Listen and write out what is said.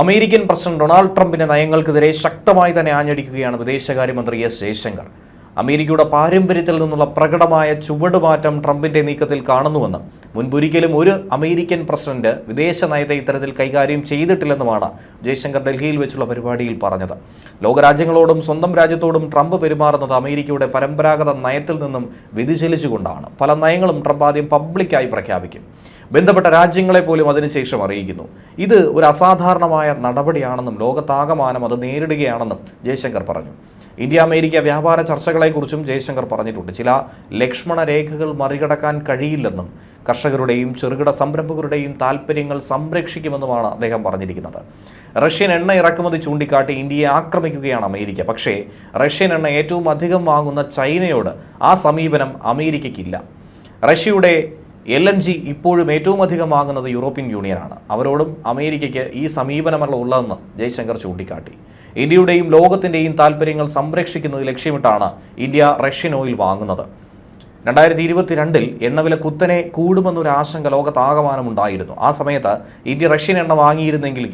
American president Donald ട്രംപിന്റെ നയങ്ങൾക്കെതിരെ ശക്തമായി തന്നെ ആഞ്ഞടിക്കുകയാണ് വിദേശകാര്യമന്ത്രി എസ് ജയശങ്കർ. അമേരിക്കയുടെ പാരമ്പര്യത്തിൽ നിന്നുള്ള പ്രകടമായ ചുവടുമാറ്റം ട്രംപിന്റെ നീക്കത്തിൽ കാണുന്നുവെന്നും മുൻപൊരിക്കലും ഒരു അമേരിക്കൻ പ്രസിഡന്റ് വിദേശ നയത്തെ ഇത്തരത്തിൽ കൈകാര്യം ചെയ്തിട്ടില്ലെന്നുമാണ് ജയശങ്കർ ഡൽഹിയിൽ വെച്ചുള്ള പരിപാടിയിൽ പറഞ്ഞത്. ലോകരാജ്യങ്ങളോടും സ്വന്തം രാജ്യത്തോടും ട്രംപ് പെരുമാറുന്നത് അമേരിക്കയുടെ പരമ്പരാഗത നയത്തിൽ നിന്നും വ്യതിചലിച്ചുകൊണ്ടാണ്. പല നയങ്ങളും ട്രംപ് ആദ്യം പബ്ലിക്കായി പ്രഖ്യാപിക്കും. ബന്ധപ്പെട്ട രാജ്യങ്ങളെ പോലും അതിനുശേഷം അറിയിക്കുന്നു. ഇത് ഒരു അസാധാരണമായ നടപടിയാണെന്നും ലോകത്താകമാനം അത് നേരിടുകയാണെന്നും ജയശങ്കർ പറഞ്ഞു. ഇന്ത്യ അമേരിക്ക വ്യാപാര ചർച്ചകളെക്കുറിച്ചും ജയശങ്കർ പറഞ്ഞിട്ടുണ്ട്. ചില ലക്ഷ്മണ രേഖകൾ മറികടക്കാൻ കഴിയില്ലെന്നും കർഷകരുടെയും ചെറുകിട സംരംഭകരുടെയും താൽപ്പര്യങ്ങൾ സംരക്ഷിക്കുമെന്നുമാണ് അദ്ദേഹം പറഞ്ഞിരിക്കുന്നത്. റഷ്യൻ എണ്ണ ഇറക്കുമതി ചൂണ്ടിക്കാട്ടി ഇന്ത്യയെ ആക്രമിക്കുകയാണ് അമേരിക്ക. പക്ഷേ റഷ്യൻ എണ്ണ ഏറ്റവും അധികം വാങ്ങുന്ന ചൈനയോട് ആ സമീപനം അമേരിക്കയ്ക്കില്ല. റഷ്യയുടെ എൽ എൻ ജി ഇപ്പോഴും ഏറ്റവും അധികം വാങ്ങുന്നത് യൂറോപ്യൻ യൂണിയനാണ്. അവരോടും അമേരിക്കയ്ക്ക് ഈ സമീപനമല്ല ഉള്ളതെന്ന് ജയശങ്കർ ചൂണ്ടിക്കാട്ടി. ഇന്ത്യയുടെയും ലോകത്തിന്റെയും താൽപ്പര്യങ്ങൾ സംരക്ഷിക്കുന്നത് ലക്ഷ്യമിട്ടാണ് ഇന്ത്യ റഷ്യൻ ഓയിൽ വാങ്ങുന്നത്. രണ്ടായിരത്തി ഇരുപത്തിരണ്ടിൽ എണ്ണവില കുത്തനെ കൂടുമെന്നൊരു ആശങ്ക ലോകത്താകമാനമുണ്ടായിരുന്നു. ആ സമയത്ത് ഇന്ത്യ റഷ്യൻ എണ്ണ വാങ്ങിയിരുന്നെങ്കിൽ